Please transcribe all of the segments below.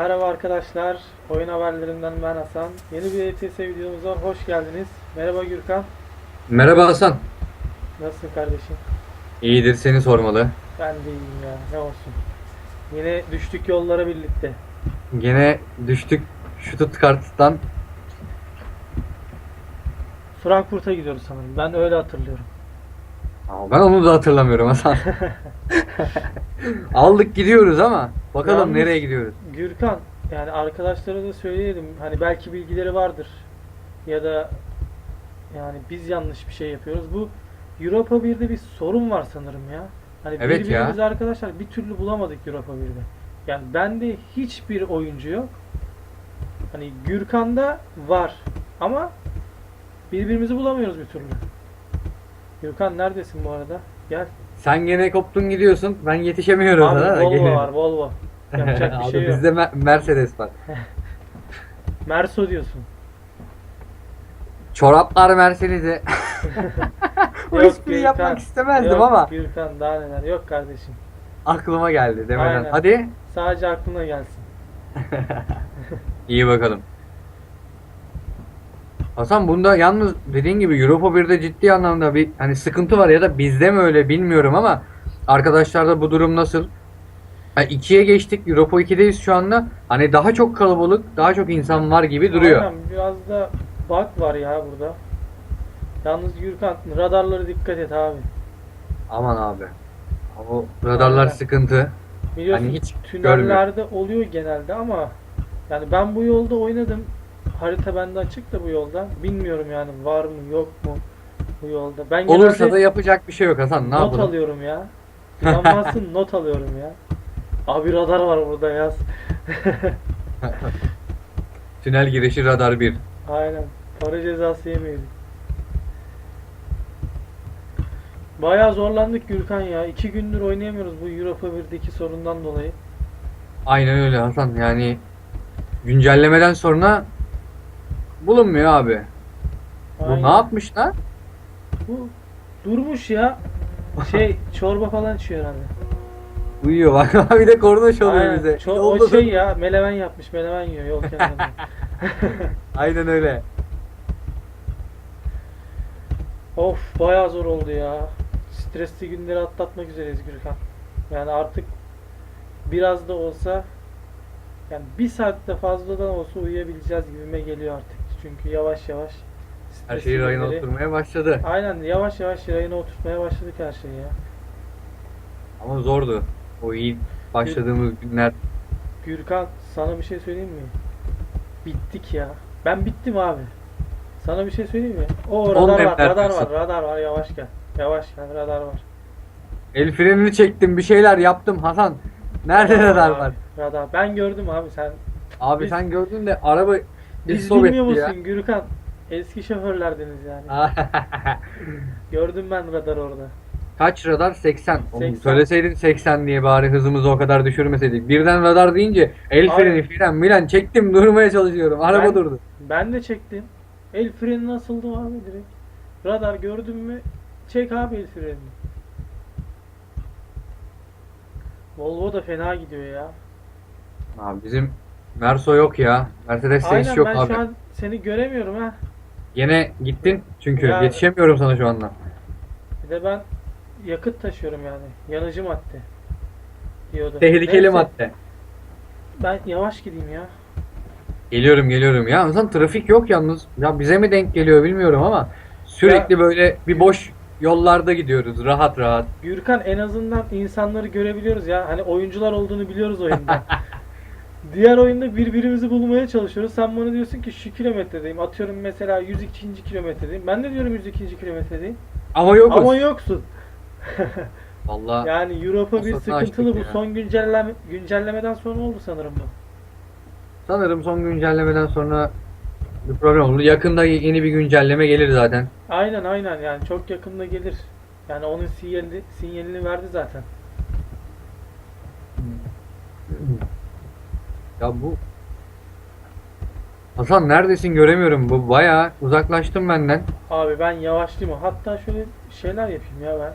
Merhaba arkadaşlar, oyun haberlerinden ben Hasan. Yeni bir ETS videomuza hoş geldiniz. Merhaba Gürkan, Merhaba Hasan. nasılsın kardeşim? İyidir seni sormalı. Ben de iyiyim ya, ne olsun. Yine düştük yollara birlikte. Gene düştük Stuttgart'tan. Frankfurt'a gidiyoruz sanırım, ben öyle hatırlıyorum. Ben onu da hatırlamıyorum Hasan. Aldık gidiyoruz ama bakalım Yalnız- nereye gidiyoruz. Gürkan, yani arkadaşlara da söyleyelim, hani belki bilgileri vardır. Ya da yani biz yanlış bir şey yapıyoruz. Bu Europa 1'de bir sorun var sanırım ya. Hani Evet ya. birbirimizi arkadaşlar bir türlü bulamadık Europa 1'de. Yani bende hiçbir oyuncu yok. Hani Gürkan'da var ama birbirimizi bulamıyoruz bir türlü. Gürkan neredesin bu arada? Gel. Sen gene koptun gidiyorsun. Ben yetişemiyorum Abi sana. Volvo Gene- var Volvo. Yapacak bir şey yok. Bizde Me- Mercedes var. Merso diyorsun. Çoraplar Mercedes'e. o Yok, espriyi Gürkan. yapmak istemezdim Yok, ama Gürkan daha neler. Yok kardeşim. aklıma geldi demeden. Aynen. Hadi. Sadece aklına gelsin. İyi bakalım. Hasan bunda yalnız dediğin gibi Europa 1'de ciddi anlamda bir hani sıkıntı var ya da bizde mi öyle bilmiyorum ama arkadaşlarda bu durum nasıl? 2'ye geçtik. Europa 2'deyiz şu anda. Hani daha çok kalabalık, daha çok insan var gibi duruyor. Aynen biraz da bug var ya burada. Yalnız Gürkan radarlara dikkat et abi. Aman abi. O radarlar Aynen. sıkıntı. Biliyorsun Hani hiç tünellerde oluyor genelde ama yani ben bu yolda oynadım. Harita bende açık da bu yolda. Bilmiyorum yani var mı yok mu bu yolda. Ben Olursa da yapacak bir şey yok Hasan. Ne not yapalım? alıyorum ya. İnanmazsın not alıyorum ya. Abi radar var burada yaz. Tünel girişi radar 1. Aynen. Para cezası yemeyelim. Bayağı zorlandık Gürkan ya. İki gündür oynayamıyoruz bu Europa 1'deki sorundan dolayı. Aynen öyle Hasan. Yani güncellemeden sonra bulunmuyor abi. Bu Aynen. ne yapmış lan? Bu durmuş ya. Şey çorba falan içiyor herhalde. Uyuyor bak bir de korna çalıyor Aynen. bize. Ço- Yolda o şey dur. ya melemen yapmış melemen yiyor yol kenarında. Aynen öyle. of bayağı zor oldu ya. Stresli günleri atlatmak üzereyiz Gürkan. Yani artık biraz da olsa yani bir saatte fazladan olsa uyuyabileceğiz gibime geliyor artık. Çünkü yavaş yavaş Her stresli şey rayına günleri- oturmaya başladı. Aynen yavaş yavaş rayına oturtmaya başladık her şeyi ya. Ama zordu. O iyi başladığımız günler. Gürkan sana bir şey söyleyeyim mi? Bittik ya. Ben bittim abi. Sana bir şey söyleyeyim mi? O radar var, radar var, diyorsun. radar var. Yavaş gel. Yavaş gel, radar var. El frenini çektim bir şeyler yaptım Hasan. Nerede radar var? Radar. Ben gördüm abi sen. Abi Biz- sen gördün de araba Biz bilmiyor ya. musun Gürkan? Eski şoförlerdiniz yani. Gördüm ben radar orada. Kaç radar? 80. Oğlum 80. Söyleseydin 80 diye bari hızımızı o kadar düşürmeseydik. Birden radar deyince el freni fren milan çektim durmaya çalışıyorum. Araba Ben- durdu. Ben de çektim. El freni nasıldı abi direkt? Radar gördün mü? Çek abi el frenini. Volvo da fena gidiyor ya. Abi bizim Merso yok ya. Mercedes Aynen Benz yok ben abi. şu an seni göremiyorum ha. Yine gittin çünkü Ya- yetişemiyorum sana şu anda. Bir de ben yakıt taşıyorum yani. Yanıcı madde. Diyordu. Tehlikeli Neyse, madde. Ben yavaş gideyim ya. Geliyorum geliyorum. Ya insan trafik yok yalnız. Ya bize mi denk geliyor bilmiyorum ama sürekli böyle bir boş yollarda gidiyoruz rahat rahat. Gürkan en azından insanları görebiliyoruz ya. Hani oyuncular olduğunu biliyoruz oyunda. Diğer oyunda birbirimizi bulmaya çalışıyoruz. Sen bana diyorsun ki şu kilometredeyim. Atıyorum mesela 102. kilometredeyim. Ben de diyorum 102. kilometredeyim. Ama yokuz. Ama yoksun. Vallahi Yani Europa bir açtık sıkıntılı bu. ya. Son güncelleme güncellemeden sonra oldu sanırım bu. sanırım son güncellemeden sonra bir problem oldu. Yakında yeni bir güncelleme gelir zaten. Aynen aynen yani çok yakında gelir. Yani onun sinyalini, sinyalini verdi zaten. Ya bu Hasan neredesin göremiyorum. Bu bayağı uzaklaştın benden. Abi ben yavaşlayayım. Hatta şöyle şeyler yapayım ya ben.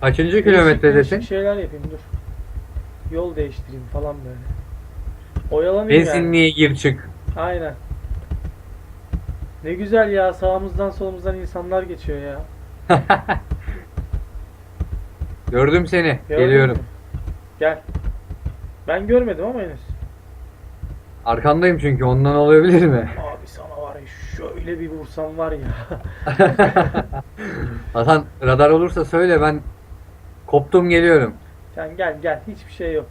Kaçıncı Değişik kilometredesin? değişik şeyler yapayım dur. Yol değiştireyim falan böyle. Oyalanayım yani. Benzinliğe gir çık. Aynen. Ne güzel ya sağımızdan solumuzdan insanlar geçiyor ya. Gördüm seni. Gördün Geliyorum. mü? Gel. Ben görmedim ama henüz. Arkandayım çünkü ondan olabilir mi? Abi sana var ya şöyle bir vursam var ya. Hasan radar olursa söyle ben koptum geliyorum. Sen gel gel hiçbir şey yok.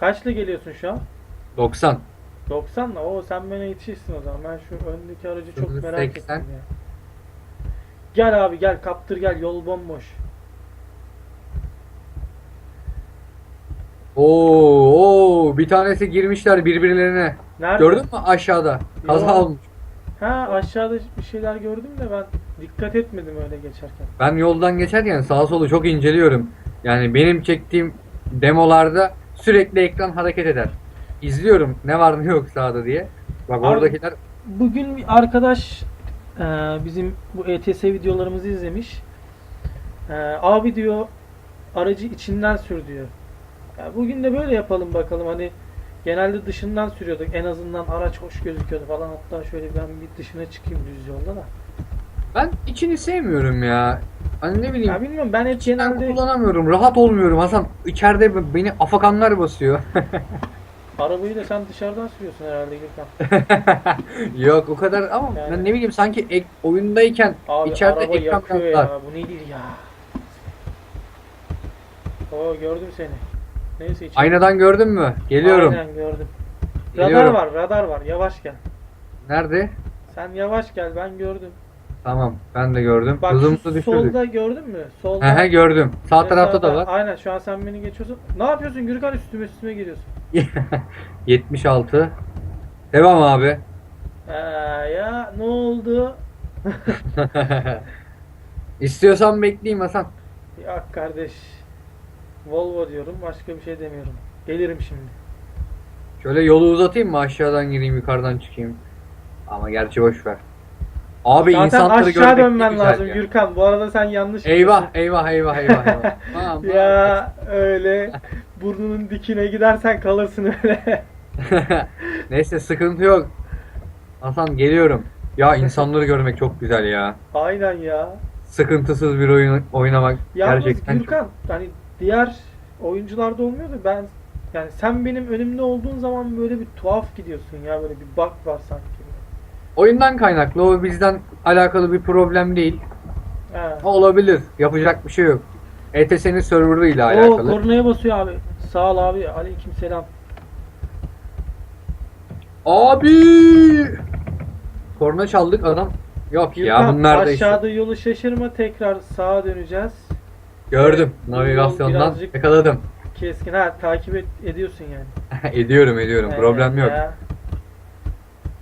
Kaçla geliyorsun şu an? 90. 90'la. Oo sen bana yetişirsin o zaman. Ben şu öndeki aracı çok merak 80. ettim ya. Gel abi gel kaptır gel yol bomboş. Oo, oo bir tanesi girmişler birbirlerine. Nerede? Gördün mü aşağıda? Kaza Yok. olmuş. Ha aşağıda bir şeyler gördüm de ben dikkat etmedim öyle geçerken. Ben yoldan geçerken sağa solu çok inceliyorum. Yani benim çektiğim demolarda sürekli ekran hareket eder. İzliyorum ne var ne yok sağda diye. Bak Abi- oradakiler Bugün bir arkadaş e, bizim bu ETS videolarımızı izlemiş. E, abi diyor aracı içinden sür diyor. Ya bugün de böyle yapalım bakalım hani genelde dışından sürüyorduk en azından araç hoş gözüküyordu falan hatta şöyle ben bir dışına çıkayım düz yolda da. ben içini sevmiyorum ya. Hani ne bileyim Ya bilmiyorum ben hep genelde kullanamıyorum. Rahat olmuyorum Hasan. İçeride beni afakanlar basıyor. arabayı da sen dışarıdan sürüyorsun herhalde Gürkan. Yok o kadar ama Yani- ben ne bileyim sanki ek, oyundayken Abi içeride araba ekran yakıyor ya bu nedir ya. Oo gördüm seni. Neyse içeri- Aynadan gördün mü? Geliyorum. Aynen gördüm. Radar Geliyorum. var, radar var. Yavaş gel. Nerede? Sen yavaş gel, ben gördüm. Tamam ben de gördüm. Bak Hızımızı şu düşürdük. solda gördün mü? Solda. He he gördüm. Sağ tarafta da var. Aynen şu an sen beni geçiyorsun. Ne yapıyorsun Gürkan üstüme üstüme geliyorsun. 76. Devam abi. Ee, ya ne oldu? İstiyorsan bekleyeyim Hasan. Ya kardeş. Volvo diyorum başka bir şey demiyorum. Gelirim şimdi. Şöyle yolu uzatayım mı? Aşağıdan gireyim, yukarıdan çıkayım. Ama gerçi boş ver. Abi Zaten insanları aşağı görmek ne dönmen güzel lazım ya. Gürkan. Bu arada sen yanlış Eyvah, gidiyorsun. eyvah, eyvah, eyvah, eyvah. Tamam, Ya öyle burnunun dikine gidersen kalırsın öyle. Neyse sıkıntı yok. Hasan geliyorum. Ya insanları görmek çok güzel ya. Aynen ya. Sıkıntısız bir oyun oynamak Yalnız gerçekten çok- Gürkan hani diğer oyuncularda olmuyor da ben yani sen benim önümde olduğun zaman böyle bir tuhaf gidiyorsun ya böyle bir bug var sanki. Oyundan kaynaklı o bizden alakalı bir problem değil. He. Olabilir. Yapacak bir şey yok. ETS'nin serverıyla Oo alakalı. kornaya basıyor abi. Sağ ol abi. Aleyküm selam. Abi! Korna çaldık adam. Yok ya Gürkan, bunlar da işte. aşağıda yolu şaşırma tekrar sağa döneceğiz. Gördüm. Navigasyondan birazcık- yakaladım. Keskin ha takip et- ediyorsun yani. ediyorum ediyorum. Aynen Problem yok. ya.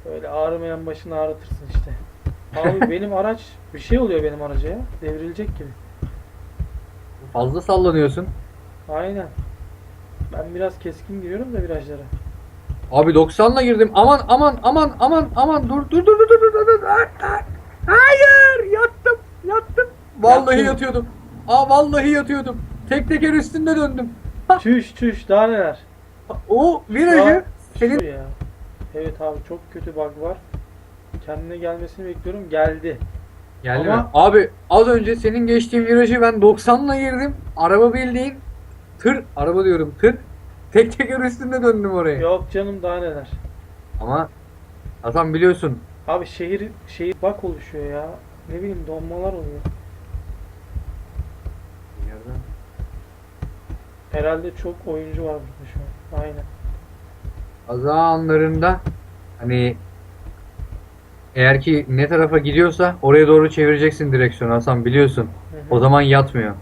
Böyle ağrımayan başını ağrıtırsın işte. Abi benim araç bir şey oluyor benim araca ya. Devrilecek gibi. Fazla sallanıyorsun. Aynen. Ben biraz keskin giriyorum da virajlara. Abi 90'la girdim. Aman aman aman aman aman dur dur dur dur dur dur dur. Hayır yattım yattım. Vallahi Yattın yatıyordum. Aa vallahi yatıyordum. Tek teker üstünde döndüm. Çüş çüş daha neler. O virajı senin ya. Evet abi çok kötü bug var. Kendine gelmesini bekliyorum. Geldi. Geldi Ama- mi? Abi az önce senin geçtiğin virajı ben 90'la girdim. Araba bildiğin tır, araba diyorum tır. Tek teker üstünde döndüm oraya. Yok canım daha neler. Ama Hasan biliyorsun. Abi şehir şehir bug oluşuyor ya. Ne bileyim donmalar oluyor. Herhalde çok oyuncu var burada şu an. Aynen. Kaza anlarında hani eğer ki ne tarafa gidiyorsa oraya doğru çevireceksin direksiyonu Hasan biliyorsun. Hı hı. O zaman yatmıyor.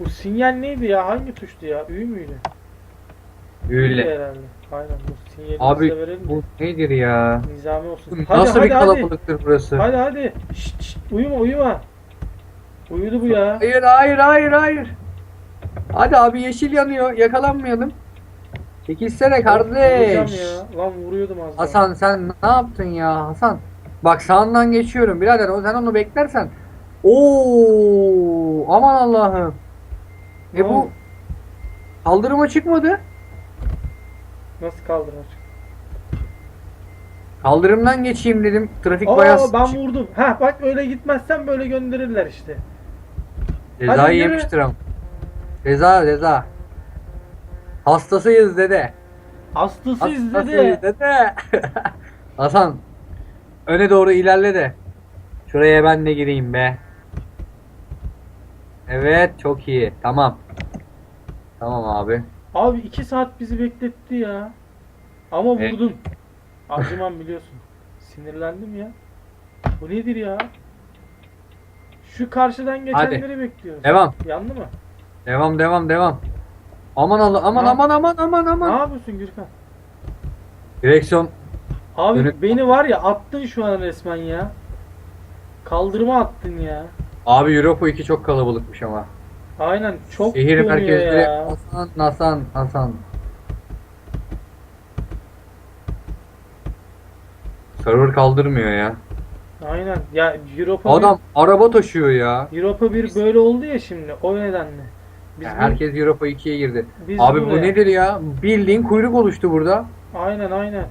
Bu sinyal neydi ya? Hangi tuştu ya? Ü müydü? Ü'ydü Öyle. herhalde. Aynen bu sinyali Abi bize verelim de bu nedir ya? nizami olsun. Bu Nasıl bir kalabalıktır burası? Hadi hadi. Şşt, şşt, uyuma uyuma. Uyudu bu ya. Hayır hayır hayır hayır. Hadi abi yeşil yanıyor. Yakalanmayalım. Çekilsene kardeş. Ya. Lan vuruyordum az daha. Hasan sen ne yaptın ya Hasan? Bak sağından geçiyorum birader. O sen onu beklersen. Oo aman Allah'ım. E Ne bu kaldırıma çıkmadı. Nasıl kaldırmış? Kaldırımdan geçeyim dedim. Trafik Aa bayağı ben vurdum. Ha bak öyle gitmezsen böyle gönderirler işte. Cezayı yürü. yemiştirim. Ceza ceza. Hastasıyız dede. Hastası izledi. Hastasıyız dede. Hasan öne doğru ilerle de. Şuraya ben de gireyim be. Evet çok iyi. Tamam. Tamam abi. Abi iki saat bizi bekletti ya. Ama Evet. vurdum. Acımam biliyorsun. Sinirlendim ya. Bu nedir ya? Şu karşıdan geçenleri bekliyoruz. Devam. Yandı mı? Devam devam devam. Aman Allah aman Ha? aman aman aman Ne aman. yapıyorsun Gürkan? Direksiyon Abi Yönet- beni var ya attın şu an resmen ya. Kaldırıma attın ya. Abi Europa 2 çok kalabalıkmış ama. Aynen çok Şehir dönüyor merkezleri ya. Hasan Hasan Hasan. Server kaldırmıyor ya. Aynen. Ya Europa Adam araba taşıyor ya. bir, Europa bir böyle oldu ya şimdi. O nedenle. Biz Ya bu- herkes Europa 2'ye girdi. biz Abi bu buraya- nedir ya? Bildiğin kuyruk oluştu burada. Aynen aynen.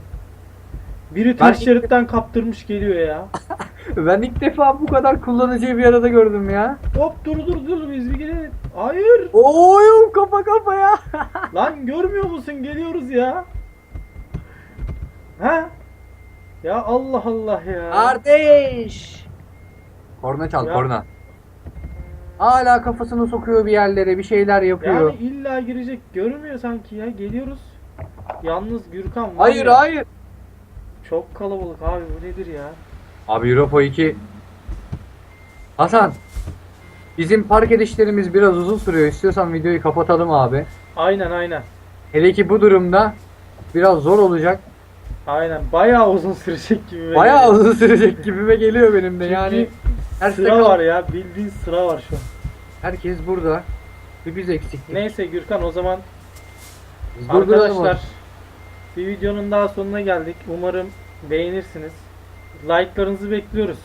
Biri ters şeritten kaptırmış geliyor ya. Ben ilk defa bu kadar kullanıcıyı bir arada gördüm ya. Hop dur dur dur biz bir gidelim. Hayır. Oy kafa kafa ya. Lan görmüyor musun geliyoruz ya. Ha? Ya Allah Allah ya. Kardeş. Korna çal Ya. korna. Hala kafasını sokuyor bir yerlere bir şeyler yapıyor. Yani illa girecek görmüyor sanki ya. Geliyoruz. Yalnız Gürkan var hayır ya, hayır. Çok kalabalık abi bu nedir ya? Abi Europa 2 Hasan Bizim park edişlerimiz biraz uzun sürüyor. İstiyorsan videoyu kapatalım abi. Aynen aynen. Hele ki bu durumda biraz zor olacak. Aynen bayağı uzun sürecek gibi. Bayağı geliyor. uzun sürecek gibime geliyor benim de. Çünkü Yani her sıra var ya bildiğin sıra var şu an. herkes burada. Bir biz eksiktik. Neyse Gürkan o zaman Biz arkadaşlar bir videonun daha sonuna geldik. Umarım beğenirsiniz. Like'larınızı bekliyoruz.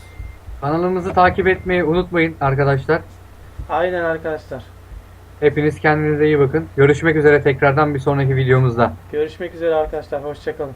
Kanalımızı takip etmeyi unutmayın arkadaşlar. Aynen arkadaşlar. Hepiniz kendinize iyi bakın. Görüşmek üzere tekrardan bir sonraki videomuzda. Görüşmek üzere arkadaşlar. Hoşçakalın.